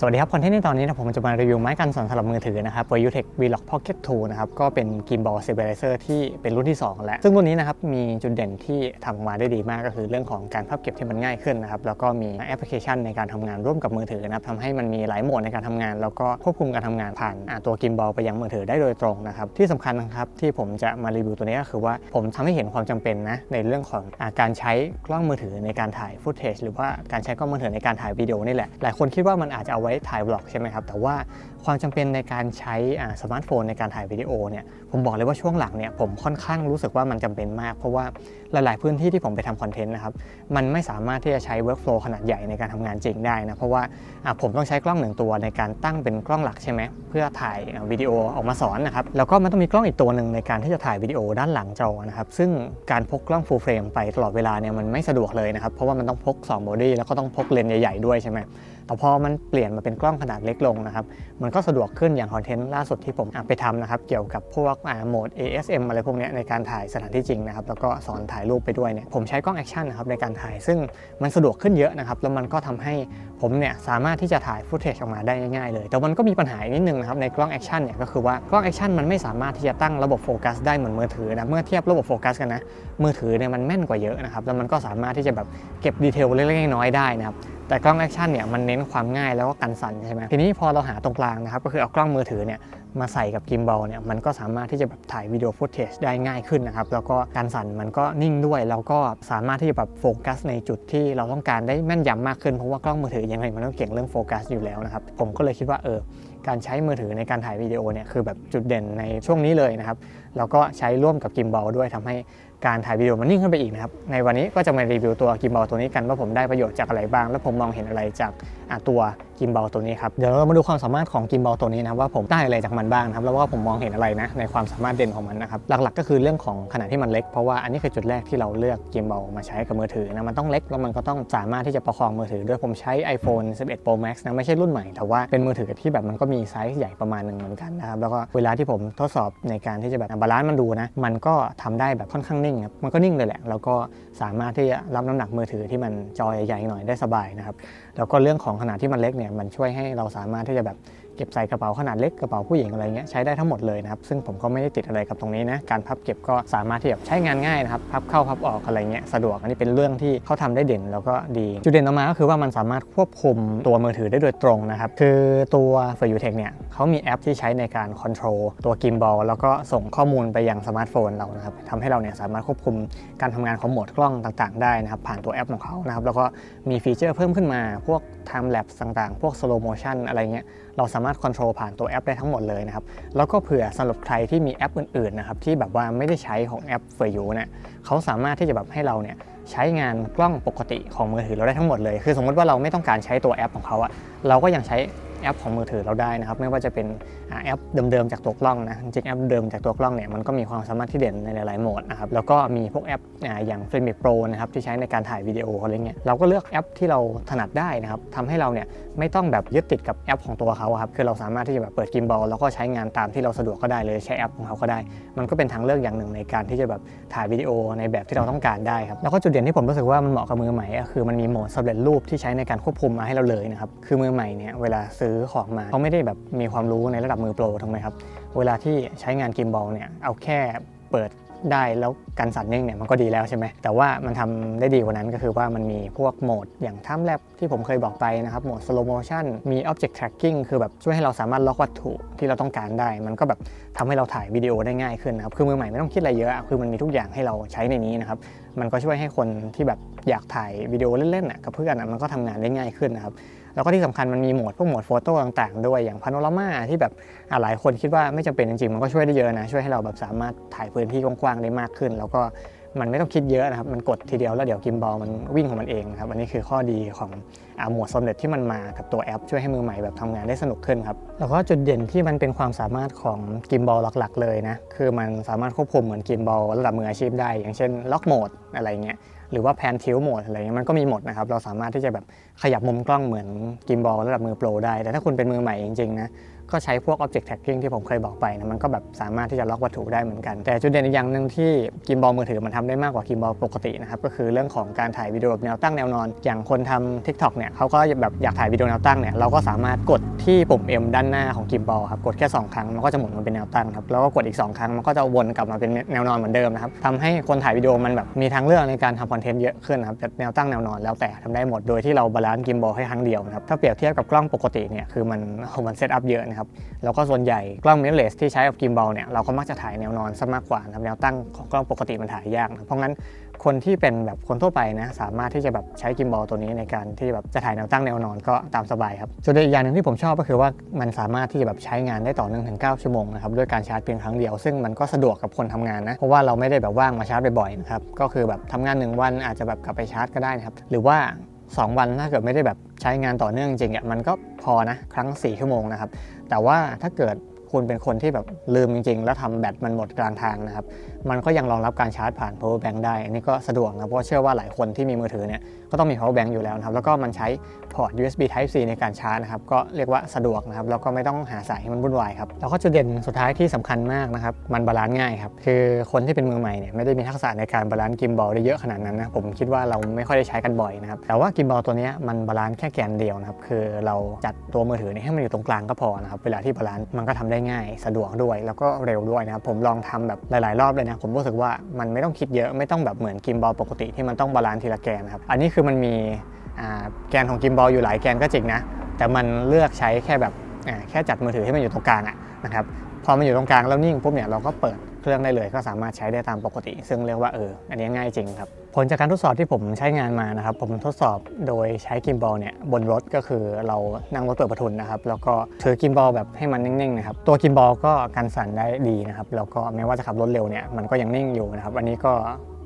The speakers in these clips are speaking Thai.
สวัสดีครับคอนเทนต์ในตอนนี้นะผมจะมารีวิวไม้กันสั่นสำหรับมือถือนะครับ Voyutech Vlog Pocket 2 นะครับ ก็เป็น Gimbal Stabilizer ที่เป็นรุ่นที่ 2 แล้ว ซึ่งรุ่นนี้นะครับ มีจุดเด่นที่ทำมาได้ดีมากก็คือเรื่องของการพับเก็บที่มันง่ายขึ้นนะครับ แล้วก็มีแอปพลิเคชันในการทำงานร่วมกับมือถือนะครับทำให้มันมีหลายโหมดในการทำงาน แล้วก็ควบคุมการทำงานผ่านตัว Gimbal ไปยังมือถือได้โดยตรงนะครับที่สำคัญนะครับที่ผมจะมารีวิวตัวนี้ก็คือว่าผมทำให้เห็นความจำเป็นนะในเรื่องของอาการใช้กล้องมือถือในการถ่ายฟุตเทจหรือว่าการใช้กล้องมือถือในการถ่ายวิดีโอนี่แหละหลายคนคิดว่ามันอาจจะเอาว้ถ่ายบล็อกใช่ไหมครับ แต่ว่าความจำเป็นในการใช้สมาร์ทโฟนในการถ่ายวิดีโอเนี่ย ผมบอกเลยว่าช่วงหลังเนี่ยผมค่อนข้างรู้สึกว่ามันจำเป็นมาก เพราะว่าหลาย ๆ พื้นที่ที่ผมไปทำคอนเทนต์นะครับ มันไม่สามารถที่จะใช้ workflow ขนาดใหญ่ในการทำงานจริงได้นะ เพราะว่าผมต้องใช้กล้องหนึ่งตัวในการตั้งเป็นกล้องหลักใช่ไหมเพื่อถ่ายวิดีโอออกมาสอนนะครับ แล้วก็มันต้องมีกล้องอีกตัวหนึ่งในการที่จะถ่ายวิดีโอด้านหลังจอนะครับ ซึ่งการพกกล้อง full frame ไปตลอดเวลาเนี่ยมันไม่สะดวกเลยนะครับ เพราะว่ามันต้องพก2 body แล้วก็ต้องพกเลนส์ใหญ่ ๆ ด้วยใช่ไหม แต่พอมันเปลี่ยนมาเป็นกล้องขนาดเล็กลงนะครับ มันก็สะดวกขึ้นอย่างคอนเทนต์ล่าสุดที่ผมไปทำนะครับ เกี่ยวกับพวกโหมด ASM อะไรพวกนี้ในการถ่ายสถานที่จริงนะครับ แล้วก็สอนถ่ายรูปไปด้วยเนี่ย ผมใช้กล้องแอคชั่นนะครับในการถ่าย ซึ่งมันสะดวกขึ้นเยอะนะครับ แล้วมันก็ทำให้ผมเนี่ยสามารถที่จะถ่ายฟุตเทจออกมาได้ง่ายๆเลย แต่มันก็มีปัญหาอีกนิดนึงนะครับในกล้องแอคชั่นเนี่ยก็คือว่ากล้องแอคชั่นมันไม่สามารถที่จะตั้งระบบโฟกัสได้เหมือนมือถือนะ เมื่อเทียบระบบโฟกัสกันนะ มือถือเนี่ยมันแม่นกว่าเยอะนะครับ แล้วมันก็สามารถที่จะแบบเก็บดีเทลเล็กๆน้อยๆได้นะครับ แต่กล้องแอคชั่นเนี่ยมันเน้นความง่ายแล้วก็กันสั่นใช่ไหมทีนี้พอเราหาตรงกลางนะครับก็คือเอากล้องมือถือเนี่ยมาใส่กับกิมบอลเนี่ยมันก็สามารถที่จะแบบถ่ายวิดีโอฟุตเทจได้ง่ายขึ้นนะครับแล้วก็การสั่นมันก็นิ่งด้วยแล้วก็สามารถที่จะแบบโฟกัสในจุดที่เราต้องการได้แม่นยำมากขึ้นเพราะว่ากล้องมือถือยังไงมันต้องเก่งเรื่องโฟกัสอยู่แล้วนะครับผมก็เลยคิดว่าเออการใช้มือถือในการถ่ายวิดีโอเนี่ยคือแบบจุดเด่นในช่วงนี้เลยนะครับแล้วก็ใช้ร่วมกับกิมบอลด้วยทำให้ การถ่ายวิดีโอมันยิ่งขึ้นไปอีกนะครับ ในวันนี้ก็จะมารีวิวตัวกิมบอลตัวนี้กันว่าผมได้ประโยชน์จากอะไรบ้าง และผมมองเห็นอะไรจากตัว กิมบอลตัวนี้ครับ เดี๋ยวเรามาดูความสามารถของกิมบอลตัวนี้นะครับว่าผมได้อะไรจากมันบ้างครับแล้วว่าผมมองเห็นอะไรนะในความสามารถเด่นของมันนะครับหลักๆ ก็คือเรื่องของขนาดที่มันเล็กเพราะว่าอันนี้คือจุดแรกที่เราเลือกกิมบอลมาใช้กับมือถือนะมันต้องเล็กแล้วมันก็ต้องสามารถที่จะประคองมือถือด้วยผมใช้ iPhone 11 Pro Max นะไม่ใช่รุ่นใหม่แต่ว่าเป็นมือถือที่แบบมันก็มีไซส์ใหญ่ประมาณหนึ่งเหมือนกันนะครับแล้วก็เวลาที่ผมทดสอบในการที่จะแบบบาลานซ์มันดูนะมันก็ทำได้แบบค่อนข้างนิ่งครับมันก็นิ่งเลยแหละแล้วก็สามารถที่จะรับน้ำหนักมือถือที่มันจอใหญ่ๆหน่อยได้สบายนะครับ แล้วก็เรื่องของขนาดที่มันเล็กเนี่ยมันช่วยให้เราสามารถที่จะแบบ เก็บใส่กระเป๋าขนาดเล็กกระเป๋าผู้หญิงอะไรเงี้ยใช้ได้ทั้งหมดเลยนะครับซึ่งผมก็ไม่ได้ติดอะไรกับตรงนี้นะการพับเก็บก็สามารถที่แบบใช้งานง่ายนะครับพับเข้าพับออกอะไรเงี้ยสะดวกอันนี้เป็นเรื่องที่เขาทำได้เด่นแล้วก็ดีจุดเด่นต่อมาก็คือว่ามันสามารถควบคุมตัวมือถือได้โดยตรงนะครับคือตัว f o r u t e c h เนี่ยเขามีแอปที่ใช้ในการคอนโทรลตัวกิมบอลแล้วก็ส่งข้อมูลไปยังสมาร์ทโฟนเรานะครับทำให้เราเนี่ยสามารถควบคุมการทำงานของโหมดกล้องต่างๆ ได้นะครับผ่านตัวแอปของเขานะครับแล้วก็มีฟีเจอร์เพิ่มขึ้นมาพวก time lapse ต่างๆ พวก slow motion อะไรเงี้ย เราสามารถคอนโทรลผ่านตัวแอปได้ทั้งหมดเลยนะครับ แล้วก็เผื่อสำหรับใครที่มีแอปอื่นๆนะครับที่แบบว่าไม่ได้ใช้ของแอป For You เนี่ยเขาสามารถที่จะแบบให้เราเนี่ยใช้งานกล้องปกติของมือถือเราได้ทั้งหมดเลย คือสมมติว่าเราไม่ต้องการใช้ตัวแอปของเขาอะเราก็ยังใช้ แอปของมือถือเราได้นะครับ ไม่ว่าจะเป็นแอปเดิมๆจากตัวกล้องนะจริงแอปเดิมจากตัวกล้องเนี่ยมันก็มีความสามารถที่เด่นในหลายๆโหมดนะครับแล้วก็มีพวกแอปอย่าง Filmic Pro นะครับที่ใช้ในการถ่ายวิดีโออะไรเงี้ยเราก็เลือกแอปที่เราถนัดได้นะครับทำให้เราเนี่ยไม่ต้องแบบยึดติดกับแอปของตัวเขาครับคือเราสามารถที่จะแบบเปิดกิมบอลแล้วก็ใช้งานตามที่เราสะดวกก็ได้เลยใช้แอปของเขาก็ได้ มันก็เป็นทางเลือกอย่างหนึ่งในการที่จะแบบถ่ายวิดีโอในแบบที่เราต้องการได้ครับแล้วก็จุดเด่นที่ผมรู้สึกว่ามันเหมาะกับมือใหม่ก็คือมันมีโหมดสำเร็จรูปที่ใช้ในการควบคุมมาให้เราเลยนะครับคือมือใหม่เนี่ยเวลาซื้อของมาเขาไม่ได้แบบมีความรู้ในระดับมือโปรถูกไหมครับ เวลาที่ใช้งานกิมบอลเนี่ยเอาแค่เปิดได้แล้วกันสั่นนิ่งเนี่ยมันก็ดีแล้วใช่ไหมแต่ว่ามันทำได้ดีกว่านั้นก็คือว่ามันมีพวกโหมดอย่าง Time Lapse ที่ผมเคยบอกไปนะครับ โหมด Slow Motion มี Object Tracking คือแบบช่วยให้เราสามารถล็อกวัตถุที่เราต้องการได้ มันก็แบบทำให้เราถ่ายวิดีโอได้ง่ายขึ้นนะครับ คือมือใหม่ไม่ต้องคิดอะไรเยอะ คือมันมีทุกอย่างให้เราใช้ในนี้นะครับ มันก็ช่วยให้คนที่แบบ อยากถ่ายวิดีโอเล่นๆน่ะกับเพื่อนอะมันก็ทำงานได้ง่ายขึ้นนะครับแล้วก็ที่สำคัญมันมีโหมดพวกโหมดโฟโต้ต่างๆ ด้วยอย่างพาโนรามาที่แบบหลายคนคิดว่าไม่จำเป็นจริงๆ มันก็ช่วยได้เยอะนะ ช่วยให้เราแบบสามารถถ่ายพื้นที่กว้างๆได้มากขึ้น แล้วก็ มันไม่ต้องคิดเยอะนะครับ มันกดทีเดียวแล้วเดี๋ยวกิมบอลมันวิ่งของมันเองครับอันนี้คือข้อดีของอหมดสำเร็จที่มันมากับตัวแอป ช่วยให้มือใหม่แบบทำงานได้สนุกขึ้นครับ แล้วก็จุดเด่นที่มันเป็นความสามารถของกิมบอลหลักๆ เลยนะ คือมันสามารถควบคุมเหมือนกิมบอลระดับมืออาชีพได้ อย่างเช่นล็อกโหมดอะไรเงี้ยหรือว่าแพนทิลโหมดอะไรเงี้ยมันก็มีหมดนะครับเราสามารถที่จะแบบขยับมุมกล้องเหมือนกิมบอลระดับมือโปรได้ แต่ถ้าคุณเป็นมือใหม่จริงๆนะ ก็ใช้พวก Object Tracking ที่ผมเคยบอกไปนะมันก็แบบสามารถที่จะล็อกวัตถุได้เหมือนกัน แต่จุดเด่นอีกอย่างหนึ่งที่กิมบอลมือถือมันทำได้มากกว่ากิมบอลปกตินะครับก็คือเรื่องของการถ่ายวิดีโอแบบแนวตั้งแนวนอน อย่างคนทำ TikTok เนี่ยเขาก็แบบอยากถ่ายวิดีโอแนวตั้งเนี่ยเราก็สามารถกดที่ปุ่ม M ด้านหน้าของกิมบอลครับกดแค่ 2 ครั้งมันก็จะหมุนมาเป็นแนวตั้งครับแล้วก็กดอีก 2 ครั้งมันก็จะวนกลับมาเป็นแนวนอนเหมือนเดิมนะครับทำให้คนถ่ายวิดีโอมันแบบมีทางเลือกในการทำคอนเทนต์เยอะขึ้นนะครับแบบแนวตั้งแนวนอนแล้วแต่ทำได้หมดโดยที่เราบาลานซ์กิมบอลให้ครั้งเดียวนะครับถ้าเปรียบเทียบกับกล้องปกติเนี่ยคือมันมันเซตอัพเยอะนะครับ แล้วก็ส่วนใหญ่กล้องมิเรอร์เลสที่ใช้กับกิมบอลเนี่ยเราก็มักจะถ่ายแนวนอนซะมากกว่าครับแนวตั้งของกล้องปกติมันถ่ายยากนะเพราะงั้นคนที่เป็นแบบคนทั่วไปนะสามารถที่จะแบบใช้กิมบอลตัวนี้ในการที่แบบจะถ่ายแนวตั้งแนวนอนก็ตามสบายครับส่วนอีกอย่างหนึ่งที่ผมชอบก็คือว่ามันสามารถที่จะแบบใช้งานได้ต่อเนื่องถึง 9 ชั่วโมงนะครับด้วยการชาร์จเพียงครั้งเดียว ซึ่งมันก็สะดวกกับคนทำงานนะเพราะว่าเราไม่ได้แบบว่างมาชาร์จบ่อยๆนะครับก็คือแบบทำงาน 1 วันอาจจะแบบกลับไปชาร์จก็ได้นะครับหรือว่า 2 วันถ้าเกิดไม่ได้แบบใช้งานต่อเนื่องจริงๆอะมันก็พอนะครั้ง 4 ชั่วโมงนะครับ แต่ว่าถ้าเกิด คุณเป็นคนที่แบบลืมจริง ๆ แล้วทำแบตมันหมดกลางทางนะครับ มันก็ยังรองรับการชาร์จผ่าน power bank ได้ อันนี้ก็สะดวกนะเพราะเชื่อว่าหลายคนที่มีมือถือเนี่ยก็ต้องมี power bank อยู่แล้วนะครับ แล้วก็มันใช้พอร์ต USB Type C ในการชาร์จนะครับ ก็เรียกว่าสะดวกนะครับ แล้วก็ไม่ต้องหาสายให้มันวุ่นวายครับ แล้วก็จุดเด่นสุดท้ายที่สำคัญมากนะครับ มันบาลานซ์ง่ายครับ คือคนที่เป็นมือใหม่เนี่ยไม่ได้มีทักษะในการบาลานซ์กิมบอลได้เยอะขนาดนั้นนะผมคิดว่าเราไม่ค่อยได้ใช้กันบ่อยนะครับ แต่ว่ากิมบอลตัวเนี้ยมันบาลานซ์แค่แกนเดียวนะครับ คือเราจัดตัวมือถือเนี่ยให้มันอยู่ตรงกลางก็พอนะครับ เวลาที่บาลานซ์มันก็ทำได้ง่าย สะดวกด้วยแล้วก็เร็วด้วยนะครับผมลองทำแบบหลาย ๆ รอบเลยนะผมรู้สึกว่ามันไม่ต้องคิดเยอะไม่ต้องแบบเหมือนกิมบอลปกติที่มันต้องบาลานซ์ทีละแกนนะครับอันนี้คือมันมีแกนของกิมบอลอยู่หลายแกนก็จริงนะแต่มันเลือกใช้แค่แบบแค่จัดมือถือให้มันอยู่ตรงกลางอะนะครับพอมันอยู่ตรงกลางแล้วนิ่งปุ๊บเนี่ยเราก็เปิด เครื่องได้เลยก็สามารถใช้ได้ตามปกติ ซึ่งเรียกว่าเอออันนี้ง่ายจริงครับผลจากการทดสอบที่ผมใช้งานมานะครับ ผมทดสอบโดยใช้กิมบอลเนี่ยบนรถก็คือเรานั่งรถเปิดประทุนนะครับ แล้วก็ถือกิมบอลแบบให้มันนิ่งๆนะครับตัวกิมบอลก็กันสั่นได้ดีนะครับแล้วก็แม้ว่าจะขับรถเร็วเนี่ยมันก็ยังนิ่งอยู่นะครับอันนี้ก็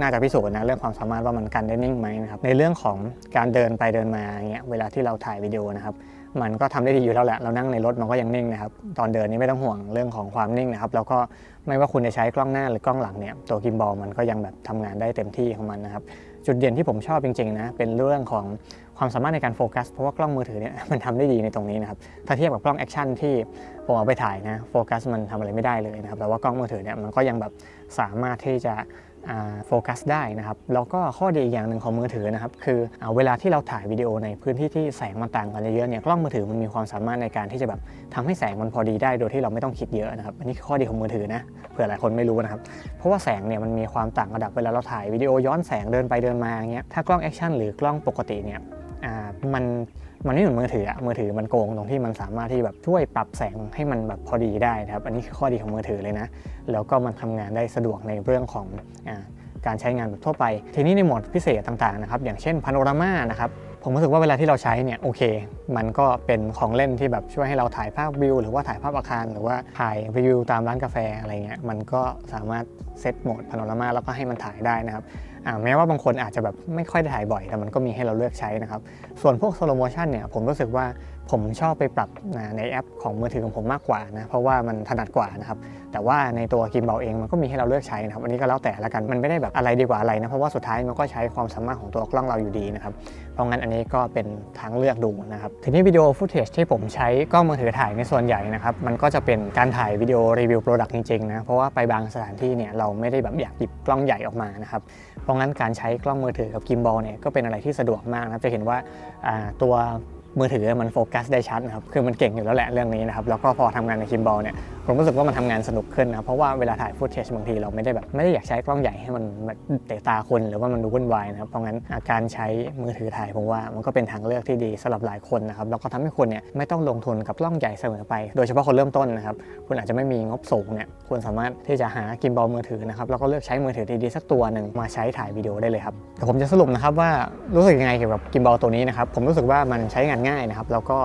น่าจะพิสูจน์นะเรื่องความสามารถว่ามันกันได้นิ่งไหมนะครับในเรื่องของการเดินไปเดินมาเงี้ยเวลาที่เราถ่ายวิดีโอนะครับมันก็ทำได้ดีอยู่แล้วแหละเรานั่งในรถมันก็ยังนิ่งนะครับตอนเดินนี่ไม่ต้องห่วงเรื่องของความนิ่งนะครับแล้วก็ ไม่ว่าคุณจะใช้กล้องหน้าหรือกล้องหลังเนี่ยตัวกิมบอลมันก็ยังแบบทำงานได้เต็มที่ของมันนะครับ จุดเด่นที่ผมชอบจริงๆนะเป็นเรื่องของความสามารถในการโฟกัส เพราะว่ากล้องมือถือเนี่ยมันทำได้ดีในตรงนี้นะครับถ้าเทียบกับกล้องแอคชั่นที่ผมเอาไปถ่ายนะโฟกัสมันทำอะไรไม่ได้เลยนะครับแต่ว่ากล้องมือถือเนี่ยมันก็ยังแบบสามารถที่จะ โฟกัสได้นะครับแล้วก็ข้อดีอีกอย่างหนึ่งของมือถือนะครับคืออเวลาที่เราถ่ายวิดีโอในพื้นที่ที่แสงมันต่างกันเยอะเนี่ยกล้องมือถือมันมีความสามารถในการที่จะแบบทำให้แสงมันพอดีได้โดยที่เราไม่ต้องคิดเยอะนะครับอันนี้คือข้อดีของมือถือนะเผื่อหลายคนไม่รู้นะครับเพราะว่าแสงเนี่ยมันมีความต่างระดับเวลาเราถ่ายวิดีโอย้อนแสงเดินไปเดินมาอย่างเงี้ยถ้ากล้องแอคชั่นหรือกล้องปกติเนี่ย มันมันไม่เหมือนมือถืออะมือถือมันโกงตรงที่มันสามารถที่แบบช่วยปรับแสงให้มันแบบพอดีได้นะครับ อันนี้คือข้อดีของมือถือเลยนะ แล้วก็มันทำงานได้สะดวกในเรื่องของอการใช้งานแบบทั่วไป ทีนี้ในโหมดพิเศษต่างๆนะครับ อย่างเช่นพาโนรามานะครับ ผมรู้สึกว่าเวลาที่เราใช้เนี่ยโอเค มันก็เป็นของเล่นที่แบบช่วยให้เราถ่ายภาพวิว หรือว่าถ่ายภาพอาคาร หรือว่าถ่ายรีวิวตามร้านกาแฟอะไรเงี้ย มันก็สามารถเซตโหมดพาโนรามาแล้วก็ให้มันถ่ายได้นะครับ แม้ว่าบางคนอาจจะแบบไม่ค่อยถ่ายบ่อย แต่มันก็มีให้เราเลือกใช้นะครับ ส่วนพวกสโลโมชันเนี่ยผมรู้สึกว่าผมชอบไปปรับในแอปของมือถือของผมมากกว่านะเพราะว่ามันถนัดกว่านะครับแต่ว่าในตัวกิมบอลเองมันก็มีให้เราเลือกใช้นะครับอันนี้ก็แล้วแต่ละกันมันไม่ได้แบบอะไรดีกว่าอะไรนะเพราะว่าสุดท้ายมันก็ใช้ความสามารถของตัวกล้องเราอยู่ดีนะครับเพราะงั้นอันนี้ก็เป็นทางเลือกดูนะครับทีนี้วิดีโอฟุตเทจที่ผมใช้กล้องมือถือถ่ายในส่วนใหญ่นะครับมันก็จะเป็นการถ่ายวิดีโอรีวิวโปรดักต์จริงๆนะเพราะว่าไปบางสถานที่เนี่ยเราไม่ได้แบบอยากหยิบกล้องใหญ่ออกมานะครับเพราะงั้นการใช้กล้องมือถือกับกิมบอลเนี่ยก็เป็นอะไรที่สะดวกมากนะครับจะเห็นว่าตัวมือถือมันโฟกัสได้ชัดนะครับคือมันเก่งอยู่แล้วแหละเรื่องนี้นะครับแล้วก็พอทำงานในกิมบอลเนี่ย ผมรู้สึกว่ามันทำงานสนุกขึ้นนะเพราะว่าเวลาถ่ายฟุตเทจบางทีเราไม่ได้แบบไม่ได้อยากใช้กล้องใหญ่ให้มันแบบเตะตาคนหรือว่ามันดูวุ่นวายนะครับเพราะงั้นาการใช้มือถือถ่ายผมว่ามันก็เป็นทางเลือกที่ดีสำหรับหลายคนนะครับแล้วก็ทำให้คุณเนี่ยไม่ต้องลงทุนกับกล้องใหญ่เสมอไป โดยเฉพาะคนเริ่มต้นนะครับคุณอาจจะไม่มีงบสูงเนี่ยคุณสามารถที่จะหากิมบอลมือถือนะครับแล้วก็เลือกใช้มือถือดีๆสักตัวหนึ่งมาใช้ถ่ายวิดีโอได้เลยครับแต่ผมจะสรุปนะครับว่ารู้สึกยังไงเกี่ยวกับกิมบอลตัวนี้นะครับผมรู้สึกว่ามันใช้งานง่ายนะครับแล้วก็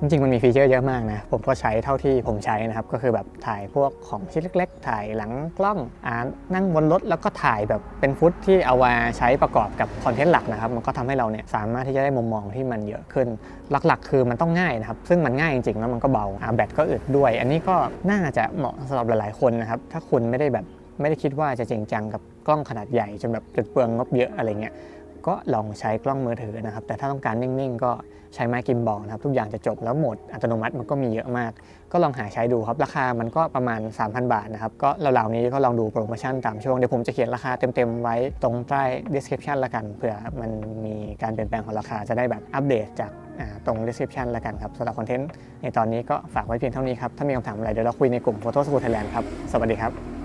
จริงๆมันมีฟีเจอร์เยอะมากนะ ผมก็ใช้เท่าที่ผมใช้นะครับ ก็คือแบบถ่ายพวกของชิ้นเล็ก ๆ ถ่ายหลังกล้องอ่านั่งบนรถแล้วก็ถ่ายแบบเป็นฟุตที่เอามาใช้ประกอบกับคอนเทนต์หลักนะครับ มันก็ทำให้เราเนี่ยสามารถที่จะได้มุมมองที่มันเยอะขึ้น หลักๆ คือมันต้องง่ายนะครับ ซึ่งมันง่ายจริงๆแล้วมันก็เบาอ่าแบตก็อึดด้วย อันนี้ก็น่าจะเหมาะสำหรับหลายๆคนนะครับ ถ้าคุณไม่ได้แบบไม่ได้คิดว่าจะจริงจังกับกล้องขนาดใหญ่จนแบบจนเปลืองงบเยอะอะไรเงี้ยก็ลองใช้กล้องมือถือนะครับ แต่ถ้าต้องการนิ่งๆ ก็ ใช้ไม้กิมบอลนะครับทุกอย่างจะจบแล้วโหมดอัตโนมัติมันก็มีเยอะมาก ก็ลองหาใช้ดูครับราคามันก็ประมาณ 3,000 บาทนะครับก็เราวๆนี้ก็ลองดูโปรโมชั่นตามช่วง เดี๋ยวผมจะเขียนราคาเต็มๆไว้ตรงใต้ description ละกันเผื่อมันมีการเปลี่ยนแปลงของราคาจะได้แบบอัปเดตจากตรง description ละกันครับสำหรับคอนเทนต์ในตอนนี้ก็ฝากไว้เพียงเท่านี้ครับถ้ามีคำถามอะไรเดี๋ยวเราคุยในกลุ่ม Photo School Thailand ครับสวัสดีครับ